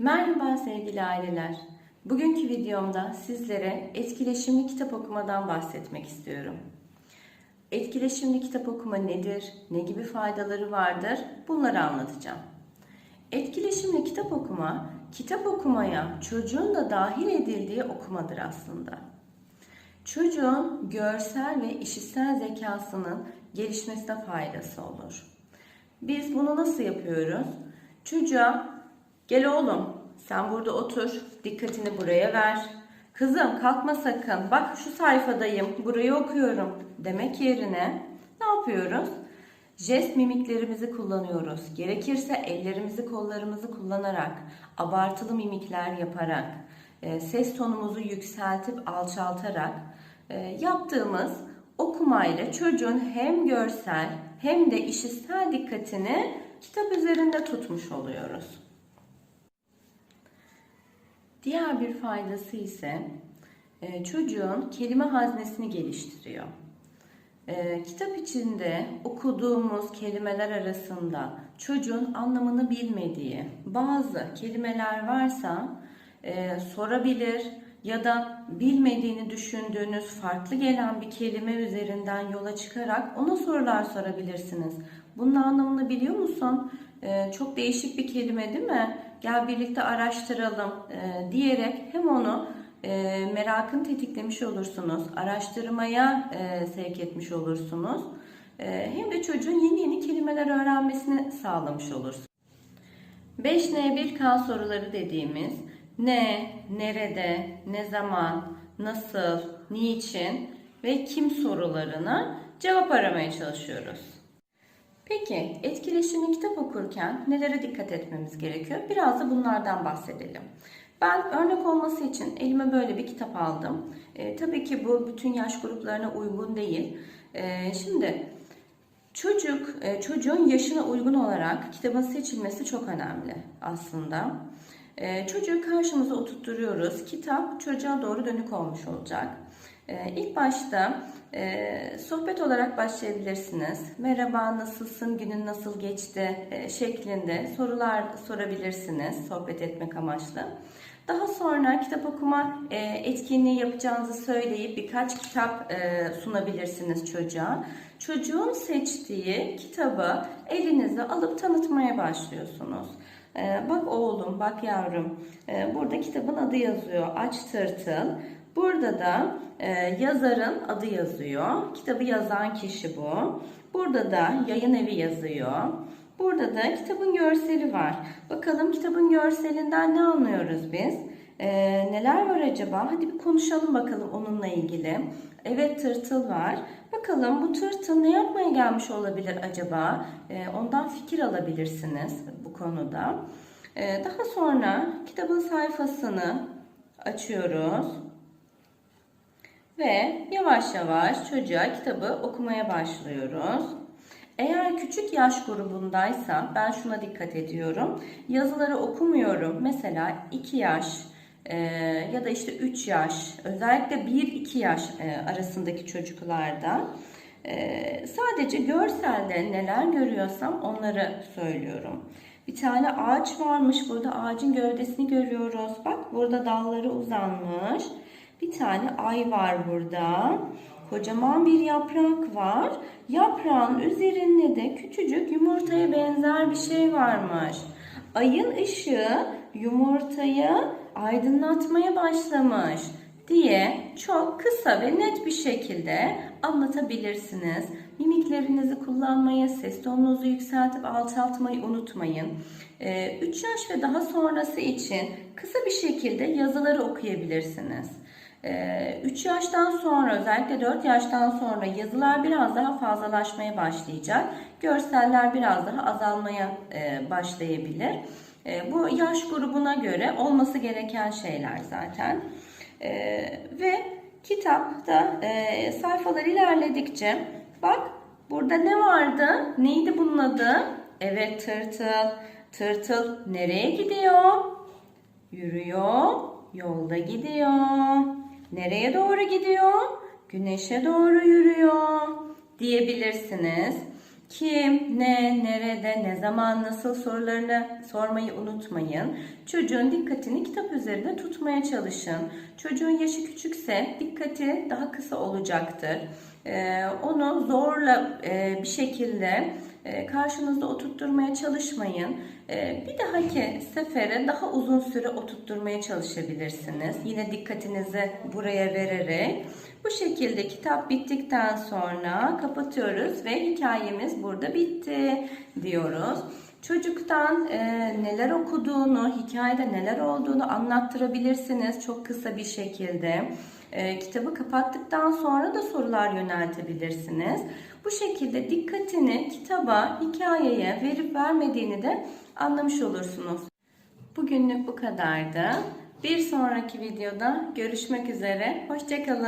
Merhaba sevgili aileler. Bugünkü videomda sizlere etkileşimli kitap okumadan bahsetmek istiyorum. Etkileşimli kitap okuma nedir? Ne gibi faydaları vardır? Bunları anlatacağım. Etkileşimli kitap okuma, kitap okumaya çocuğun da dahil edildiği okumadır aslında. Çocuğun görsel ve işitsel zekasının gelişmesine faydası olur. Biz bunu nasıl yapıyoruz? Çocuğa gel oğlum sen burada otur dikkatini buraya ver. Kızım kalkma sakın bak şu sayfadayım burayı okuyorum demek yerine ne yapıyoruz? Jest mimiklerimizi kullanıyoruz. Gerekirse ellerimizi kollarımızı kullanarak, abartılı mimikler yaparak, e, ses tonumuzu yükseltip alçaltarak e, yaptığımız okumayla çocuğun hem görsel hem de işitsel dikkatini kitap üzerinde tutmuş oluyoruz. Diğer bir faydası ise e, çocuğun kelime haznesini geliştiriyor. E, kitap içinde okuduğumuz kelimeler arasında çocuğun anlamını bilmediği bazı kelimeler varsa e, sorabilir ya da bilmediğini düşündüğünüz farklı gelen bir kelime üzerinden yola çıkarak ona sorular sorabilirsiniz. Bunun anlamını biliyor musun? Çok değişik bir kelime değil mi? Gel birlikte araştıralım e, diyerek hem onu e, merakını tetiklemiş olursunuz, araştırmaya e, sevk etmiş olursunuz. E, hem de çocuğun yeni yeni kelimeler öğrenmesini sağlamış olursunuz. 5N1K soruları dediğimiz ne, nerede, ne zaman, nasıl, niçin ve kim sorularına cevap aramaya çalışıyoruz. Peki etkileşimli kitap okurken nelere dikkat etmemiz gerekiyor? Biraz da bunlardan bahsedelim. Ben örnek olması için elime böyle bir kitap aldım. E, tabii ki bu bütün yaş gruplarına uygun değil. E, şimdi çocuk e, çocuğun yaşına uygun olarak kitabın seçilmesi çok önemli aslında. E, çocuğu karşımıza oturtturuyoruz. Kitap çocuğa doğru dönük olmuş olacak. E, ilk başta e, sohbet olarak başlayabilirsiniz. Merhaba, nasılsın, günün nasıl geçti e, şeklinde sorular sorabilirsiniz sohbet etmek amaçlı. Daha sonra kitap okuma e, etkinliği yapacağınızı söyleyip birkaç kitap e, sunabilirsiniz çocuğa. Çocuğun seçtiği kitabı elinize alıp tanıtmaya başlıyorsunuz. E, bak oğlum, bak yavrum, e, burada kitabın adı yazıyor. Aç Tırtıl. Burada da e, yazarın adı yazıyor. Kitabı yazan kişi bu. Burada da yayın evi yazıyor. Burada da kitabın görseli var. Bakalım kitabın görselinden ne anlıyoruz biz? E, neler var acaba? Hadi bir konuşalım bakalım onunla ilgili. Evet tırtıl var. Bakalım bu tırtıl ne yapmaya gelmiş olabilir acaba? E, ondan fikir alabilirsiniz bu konuda. E, daha sonra kitabın sayfasını açıyoruz. Ve yavaş yavaş çocuğa kitabı okumaya başlıyoruz. Eğer küçük yaş grubundaysa ben şuna dikkat ediyorum. Yazıları okumuyorum. Mesela 2 yaş e, ya da işte 3 yaş özellikle 1-2 yaş e, arasındaki çocuklarda e, sadece görselde neler görüyorsam onları söylüyorum. Bir tane ağaç varmış. Burada ağacın gövdesini görüyoruz. Bak burada dalları uzanmış. Bir tane ay var burada. Kocaman bir yaprak var. Yaprağın üzerinde de küçücük yumurtaya benzer bir şey varmış. Ayın ışığı yumurtayı aydınlatmaya başlamış diye çok kısa ve net bir şekilde anlatabilirsiniz. Mimiklerinizi kullanmayı, ses tonunuzu yükseltip alçaltmayı unutmayın. 3 yaş ve daha sonrası için kısa bir şekilde yazıları okuyabilirsiniz. 3 yaştan sonra özellikle 4 yaştan sonra yazılar biraz daha fazlalaşmaya başlayacak. Görseller biraz daha azalmaya başlayabilir. Bu yaş grubuna göre olması gereken şeyler zaten. Ve kitapta sayfalar ilerledikçe bak burada ne vardı? Neydi bunun adı? Evet tırtıl. Tırtıl nereye gidiyor? Yürüyor, yolda gidiyor. Nereye doğru gidiyor? Güneşe doğru yürüyor diyebilirsiniz. Kim, ne, nerede, ne zaman, nasıl sorularını sormayı unutmayın. Çocuğun dikkatini kitap üzerinde tutmaya çalışın. Çocuğun yaşı küçükse dikkati daha kısa olacaktır. Ee, onu zorla e, bir şekilde e, karşınızda oturtturmaya çalışmayın. E, bir dahaki sefere daha uzun süre oturtturmaya çalışabilirsiniz. Yine dikkatinizi buraya vererek. Bu şekilde kitap bittikten sonra kapatıyoruz ve hikayemiz burada bitti diyoruz. Çocuktan e, neler okuduğunu, hikayede neler olduğunu anlattırabilirsiniz çok kısa bir şekilde. E, kitabı kapattıktan sonra da sorular yöneltebilirsiniz. Bu şekilde dikkatini kitaba, hikayeye verip vermediğini de anlamış olursunuz. Bugünlük bu kadardı. Bir sonraki videoda görüşmek üzere. Hoşçakalın.